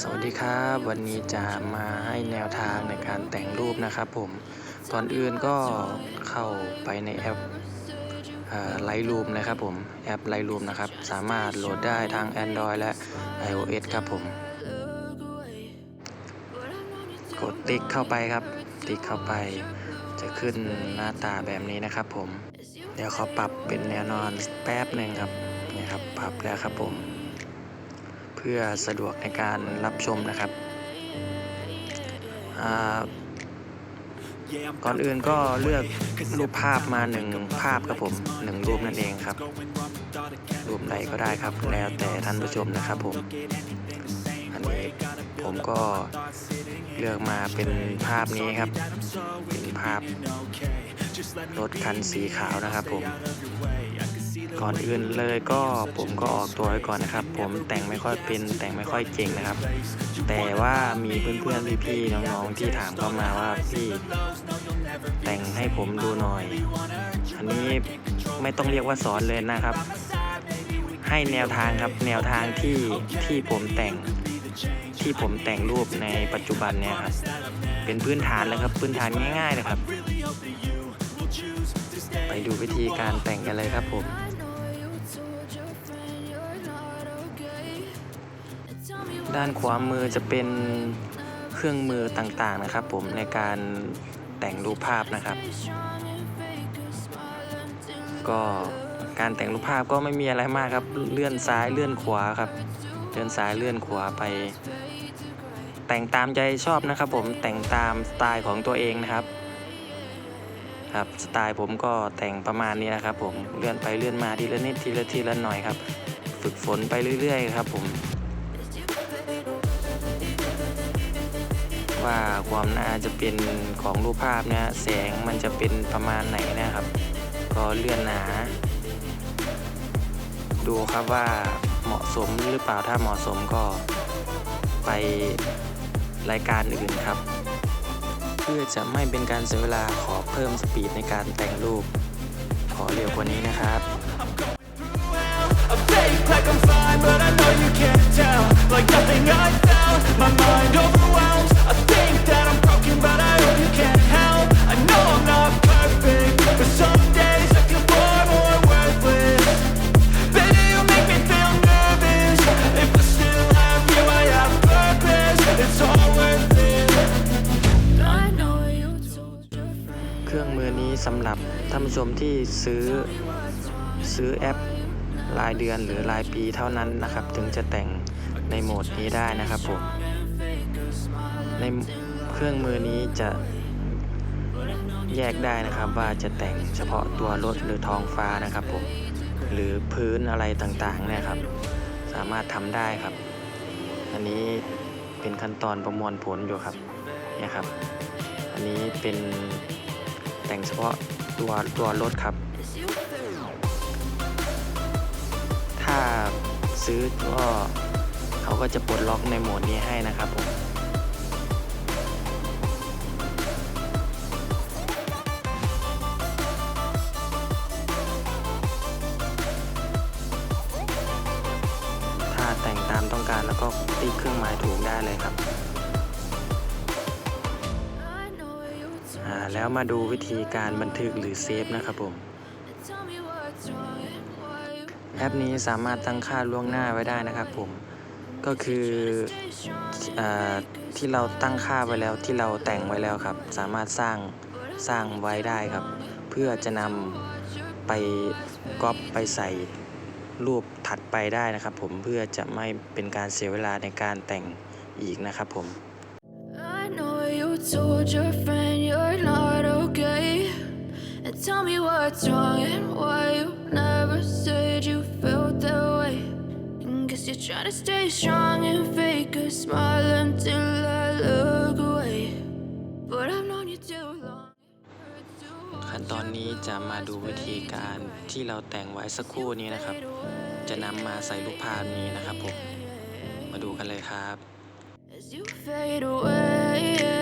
สวัสดีครับ วันนี้จะมาให้แนวทางในการแต่งรูปนะครับผมก่อนอื่นก็เข้าไปในแอปไลท์รูมนะครับผมแอปไลท์รูมนะครับ สามารถโหลดได้ทาง Android และ iOS ครับผม กดติ๊กเข้าไปครับ ติ๊กเข้าไป จะขึ้นหน้าตาแบบนี้นะครับผม เดี๋ยวขาปรับเป็นแนวนอนแป๊บหนึ่งครับนี่ครับปรับแล้วครับผม พื่อสะดวกในการรับชมนะครับอ่าก่อนอื่นก็เลือกรูปภาพมาหนึ่งภาพครับผมหนึ่งรูปนั่นเองครับ รูปใดก็ได้ครับแล้วแต่ท่านผู้ชมนะครับผมอันนี้ผมก็เลือกมาเป็นภาพนี้ครับ เป็นภาพรถคันสีขาวนะครับผม ก่อนอื่นเลยก็ผมก็ออกตัวไว้ก่อนนะครับ ผมแต่งไม่ค่อยเป็นแต่งไม่ค่อยเก่งนะครับ แต่ว่ามีเพื่อนๆพี่ๆน้องๆที่ถามเข้ามาว่าพี่แต่งให้ผมดูหน่อย อันนี้ไม่ต้องเรียกว่าสอนเลยนะครับ ให้แนวทางครับแนวทางที่ที่ผมแต่งที่ผมแต่งรูปในปัจจุบันเนี่ยครับเป็นพื้นฐานเลยครับพื้นฐานง่ายๆเลยครับ ไปดูวิธีการแต่งกันเลยครับผม ด้านขวามือจะเป็นเครื่องมือต่างๆนะครับ ผมในการแต่งรูปภาพนะครับ ก็การแต่งรูปภาพก็ไม่มีอะไรมากครับ เลื่อนซ้ายเลื่อนขวาครับ เลื่อนซ้ายเลื่อนขวาไป แต่งตามใจชอบนะครับ ผมแต่งตามสไตล์ของตัวเองนะครับ ครับสไตล์ผมก็แต่งประมาณนี้นะครับ ผมเลื่อนไปเลื่อนมาทีละนิดทีละทีละหน่อยครับ ฝึกฝนไปเรื่อย ๆ ครับ ผม ว่าความน่าจะเป็นของรูปภาพเนี่ยแสงมันจะเป็นประมาณไหนนะครับ ก็เลื่อนหนาดูครับว่าเหมาะสมหรือเปล่าถ้าเหมาะสมก็ไปรายการอื่นครับ เพื่อจะไม่เป็นการเสียเวลาขอเพิ่มสปีดในการแต่งรูป ขอเร็วกว่านี้นะครับ I fake like I'm fine, but I know you can't tell. สำหรับท่านผู้ชมที่ซื้อซื้อแอปรายเดือนหรือรายปีเท่านั้นนะครับ ถึงจะแต่งในโหมดนี้ได้นะครับผมในเครื่องมือนี้จะแยกได้นะครับว่าจะแต่งเฉพาะตัวรถหรือท้องฟ้านะครับผมหรือพื้นอะไรต่างๆเนี่ยครับ สามารถทำได้ครับ อันนี้เป็นขั้นตอนประมวลผลอยู่ครับเนี่ยครับ อันนี้เป็น แต่งเฉพาะตัวตัวรถครับ ถ้าซื้อก็เขาก็จะปลดล็อกในโหมดนี้ให้นะครับผมถ้าแต่งตามต้องการแล้วก็ตีเครื่องหมายถูกได้เลยครับ แล้วมาดูวิธีการบันทึกหรือเซฟนะครับผม แอปนี้สามารถตั้งค่าล่วงหน้าไว้ได้นะครับผม ก็คืออที่เราตั้งค่าไว้แล้วที่เราแต่งไว้แล้วครับ สามารถสร้างสร้างไว้ได้ครับ เพื่อจะนำไปก๊อปไปใส่รูปถัดไปได้นะครับผมเพื่อจะไม่เป็นการเสียเวลาในการแต่งอีกนะครับผม I know you told your friend tell me what's wrong and why you never said you felt that way and Guess you're trying to stay strong and fake a smile until I look away But I've known you too long it hurts to watch ขั้นตอนนี้จะมาดูวิธีการที่เราแต่งไว้สักครู่นี้นะครับ จะนำมาใส่รูปภาพนี้นะครับผม มาดูกันเลยครับ As you fade away yeah,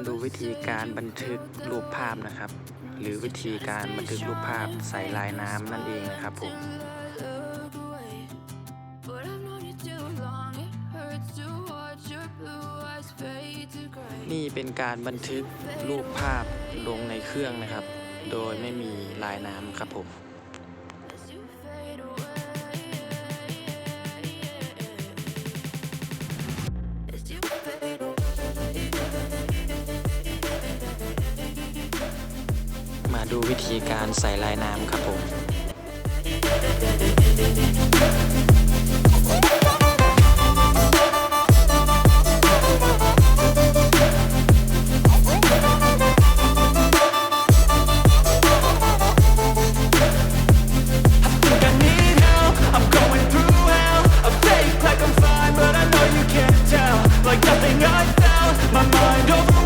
มาดูวิธีการบันทึกรูปภาพนะครับ หรือวิธีการบันทึกรูปภาพใส่ลายน้ำนั่นเองนะครับผมนี่เป็นการบันทึกรูปภาพลงในเครื่องนะครับ โดยไม่มีลายน้ำครับผม มาดูวิธีการใส่ลายน้ำครับผม Like nothing I found, my mind over